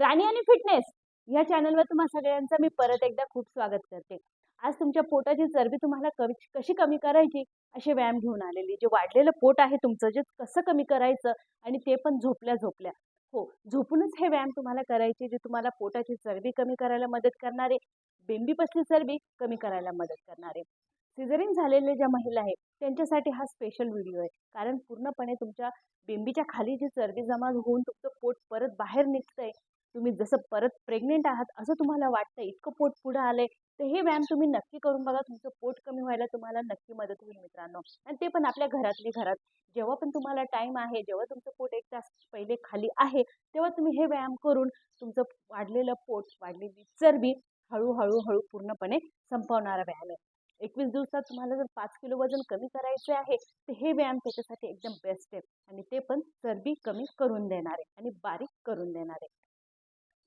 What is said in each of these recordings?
राणी आणि फिटनेस या चॅनलवर तुम्हा सगळ्यांचं मी परत एकदा खूप स्वागत करते. आज तुमच्या पोटाची चरबी तुम्हाला कमी कशी कमी करायची असे व्यायाम घेऊन आलेली. जे वाढलेलं पोट आहे तुमचं जे कसं कमी करायचं आणि ते पण झोपल्या झोपल्या. हो झोपूनच हे व्यायाम तुम्हाला करायचे जे तुम्हाला पोटाची चरबी कमी करायला मदत करणारे बेंबीपसली चरबी कमी करायला मदत करणारे. सिझरिंग झालेल्या ज्या महिला आहेत त्यांच्यासाठी हा स्पेशल व्हिडिओ आहे. कारण पूर्णपणे तुमच्या बेंबीच्या खाली जी चरबी जमा होऊन तुमचं पोट परत बाहेर निघतंय तुम्ही जसं परत प्रेग्नेंट आहात असं तुम्हाला वाटतं इतकं पोट पुढं आलंय तर हे व्यायाम तुम्ही नक्की करून बघा तुमचं पोट कमी व्हायला तुम्हाला नक्की मदत होईल मित्रांनो. आणि ते पण आपल्या घरातली घरात. जेव्हा पण तुम्हाला टाईम आहे जेव्हा तुमचं पोट एक तास पहिले खाली आहे तेव्हा तुम्ही हे व्यायाम करून तुमचं वाढलेलं पोट वाढलेली चरबी हळूहळू हळू पूर्णपणे संपवणारा व्यायाम आहे. एकवीस दिवसात तुम्हाला जर पाच किलो वजन कमी करायचे आहे तर हे व्यायाम त्याच्यासाठी एकदम बेस्ट आहे. आणि ते पण चरबी कमी करून देणारे आणि बारीक करून देणारे.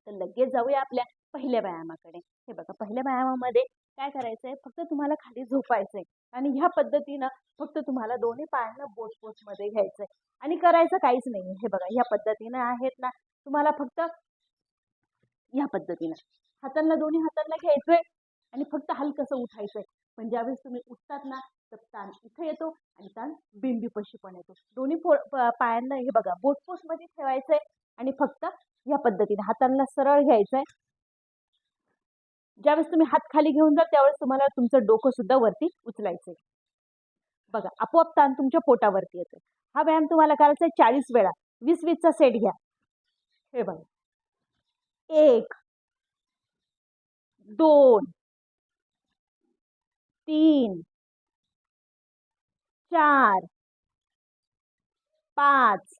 तर लगेच जाऊया आपल्या पहिल्या व्यायामाकडे. हे बघा पहिल्या व्यायामामध्ये काय करायचं आहे फक्त तुम्हाला खाली झोपायचं आहे आणि ह्या पद्धतीनं फक्त तुम्हाला दोन्ही पायांना बोट बोटमध्ये घ्यायचं आहे आणि करायचं काहीच नाही हे बघा ह्या पद्धतीनं आहेत ना तुम्हाला फक्त ह्या पद्धतीनं. हातांना दोन्ही हातांना घ्यायचंय आणि फक्त हलकंसं उठायचंय. पण ज्यावेळेस तुम्ही उठतात ना तर ताण इथं येतो आणि ताण बिंबीपशी पण येतो. दोन्ही पो पायांना हे बघा बोटपोसमध्ये ठेवायचंय आणि फक्त या पद्धतीने. हातांना सरळ घ्यायचंय. ज्यावेळेस तुम्ही हात खाली घेऊन जा त्यावेळेस तुम्हाला तुमचं डोकं सुद्धा वरती उचलायचंय. बघा आपोआप ताण तुमच्या पोटावरती येतोय. हा व्यायाम तुम्हाला करायचा आहे चाळीस वेळा. वीस वीसचा सेट घ्या. हे बघा. एक दोन तीन चार पाच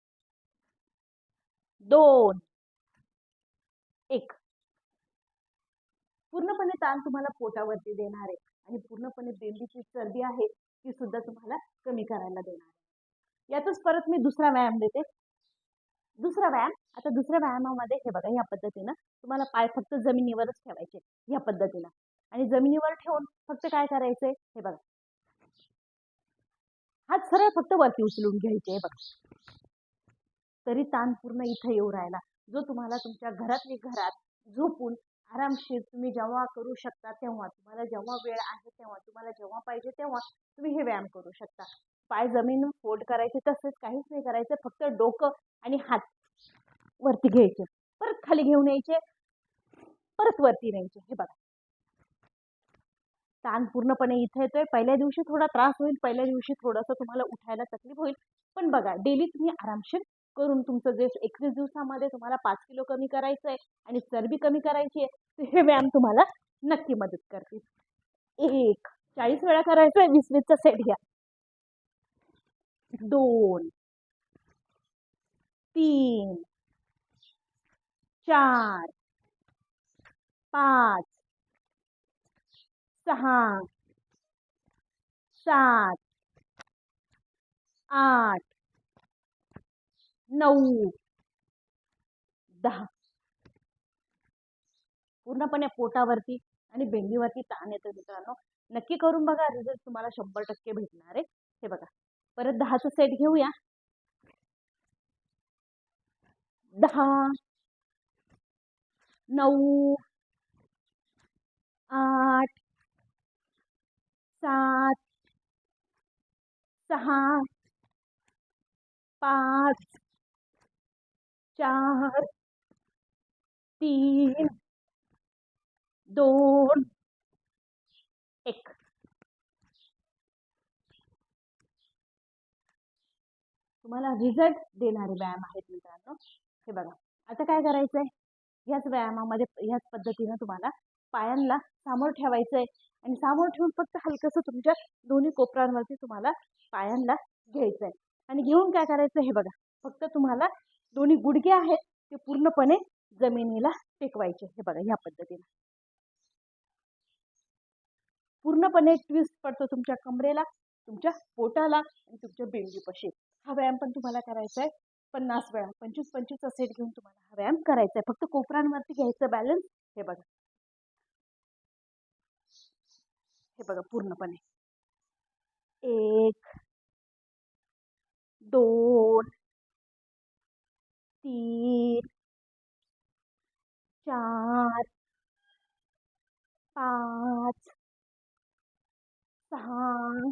दोन. एक. पूर्णपणे ताण तुम्हाला पोटावरती देणार आहे आणि पूर्णपणे बेंबीची चरबी आहे ती सुद्धा तुम्हाला कमी करायला देणार आहे. यातच परत मी दुसरा व्यायाम देते. दुसरा व्यायाम आता दुसऱ्या व्यायामामध्ये हे बघा या पद्धतीनं तुम्हाला पाय फक्त जमिनीवरच ठेवायचे या पद्धतीनं. आणि जमिनीवर ठेवून फक्त काय करायचंय? हे बघा. हात सरळ फक्त वरती उचलून घ्यायचे हे बघा. तरी ताण पूर्ण इथं येऊ राहिला. जो तुम्हाला तुमच्या घरातली घरात झोपून आरामशीर तुम्ही जेव्हा करू शकता तेव्हा तुम्हाला जेव्हा वेळ आहे तेव्हा तुम्हाला जेव्हा पाहिजे तेव्हा तुम्ही हे व्यायाम करू शकता. पाय जमीन फोल्ड करायचे तसेच काहीच नाही करायचं फक्त डोकं आणि हात वरती घ्यायचे. परत खाली घेऊन यायचे परत वरती न्यायचे. हे बघा. ताण पूर्णपणे इथे येतोय. पहिल्या दिवशी थोडा त्रास होईल पहिल्या दिवशी थोडंसं तुम्हाला उठायला तकलीफ होईल. पण बघा डेली तुम्ही आरामशीर करून तुमचं जे एकवीस दिवसामध्ये तुम्हाला पाच किलो कमी करायचं आहे आणि चरबी कमी करायची आहे हे व्यायाम तुम्हाला नक्की मदत करतील. एक चाळीस वेळा करायचं आहे वीस वीसचा सेट घ्या. दोन तीन चार पाच सहा सात आठ नऊ. दहा. पूर्णपणे पोटावरती आणि बेंबीवरती ताण येतो मित्रांनो. नक्की करून बघा रिझल्ट तुम्हाला शंभर टक्के भेटणार आहे. हे बघा. परत दहाचं सेट घेऊया. दहा. नऊ. आठ. सात. सहा. पाच. चार तीन दोन एक. तुम्हाला रिझल्ट देणारे व्यायाम आहेत मित्रांनो. हे बघा. आता काय करायचंय? ह्याच व्यायामामध्ये ह्याच पद्धतीनं तुम्हाला पायांना सामोर ठेवायचंय. आणि सामोर ठेवून फक्त हलकंसं तुमच्या दोन्ही कोपरांवरती तुम्हाला पायांना घ्यायचंय. आणि घेऊन काय करायचं हे बघा. फक्त तुम्हाला दोन्ही गुडघे आहेत ते पूर्णपणे जमिनीला टेकवायचे हे बघा ह्या पद्धतीने. पूर्णपणे ट्विस्ट पडतो तुमच्या कमरेला तुमच्या पोटाला आणि तुमच्या बेंबीपाशी हा व्यायाम पण तुम्हाला करायचा आहे पन्नास वेळा पंचवीस पंचवीसचा सेट घेऊन तुम्हाला हा व्यायाम करायचा आहे फक्त कोपरांवरती घ्यायचं बॅलन्स हे बघा. हे बघा पूर्णपणे. एक दोन तीन चार पाच सहा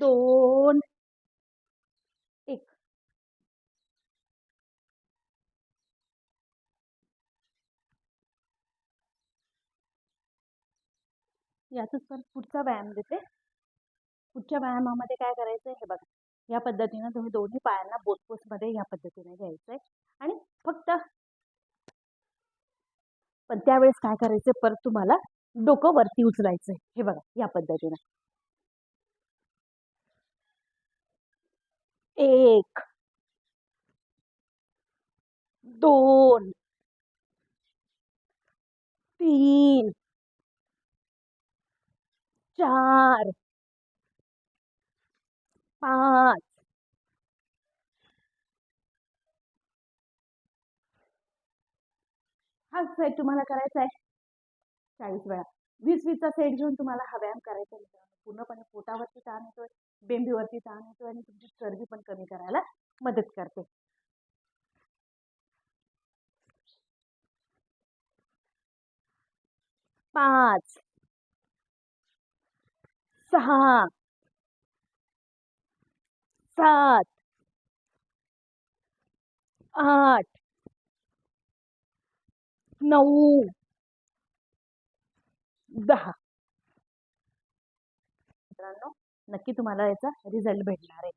दोन. एक. यातच पण पुढचा व्यायाम देते. पुढच्या व्यायामामध्ये काय करायचं हे बघा. या पद्धतीनं तुम्ही दोन्ही पायांना बोटपोसमध्ये या पद्धतीने घ्यायचं आहे आणि फक्त पण त्यावेळेस काय करायचं परत तुम्हाला डोकं वरती उचलायचं हे बघा या पद्धतीनं. एक दोन तीन चार पाच हा सेट तुम्हाला करायचा आहे. चाळीस वेळा. वीस वीसचा सेट घेऊन तुम्हाला हा व्यायाम करायचा मित्रांनो. पूर्णपणे पोटावरती ताण येतोय बेंबीवरती ताण येतोय आणि तुमची चरबी पण कमी करायला मदत करते. पाच सहा सात आठ नऊ दहा. मित्रांनो नक्की तुम्हाला याचा रिझल्ट भेटणार आहे.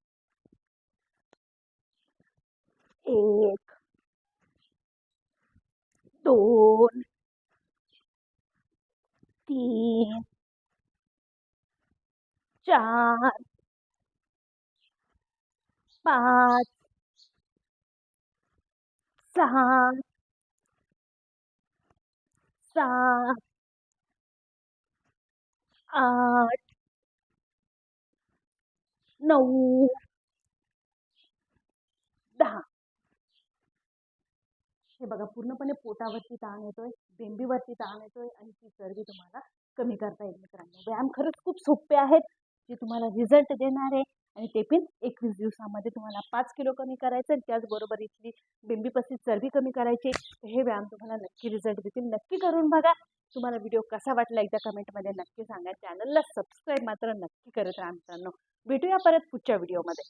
एक दोन तीन चार पाच सहा सात आठ नऊ दहा हे बघा पूर्णपणे पोटावरती ताण येतोय बेंबीवरती ताण येतोय आणि ती चरबी तुम्हाला कमी करता येईल मित्रांनो. व्यायाम खरंच खूप सोपे आहेत. जे तुम्हाला रिझल्ट देणार आहे आणि ते पण एकवीस दिवसामध्ये तुम्हाला पाच किलो कमी करायचं आणि त्याचबरोबर इथली बेंबीपासून चरबी कमी करायची. हे व्यायाम तुम्हाला नक्की रिझल्ट देतील. नक्की करून बघा. तुम्हाला व्हिडिओ कसा वाटला एकदा कमेंटमध्ये नक्की सांगा. चॅनलला सबस्क्राईब मात्र नक्की करत राहा मित्रांनो. भेटूया परत पुढच्या व्हिडिओमध्ये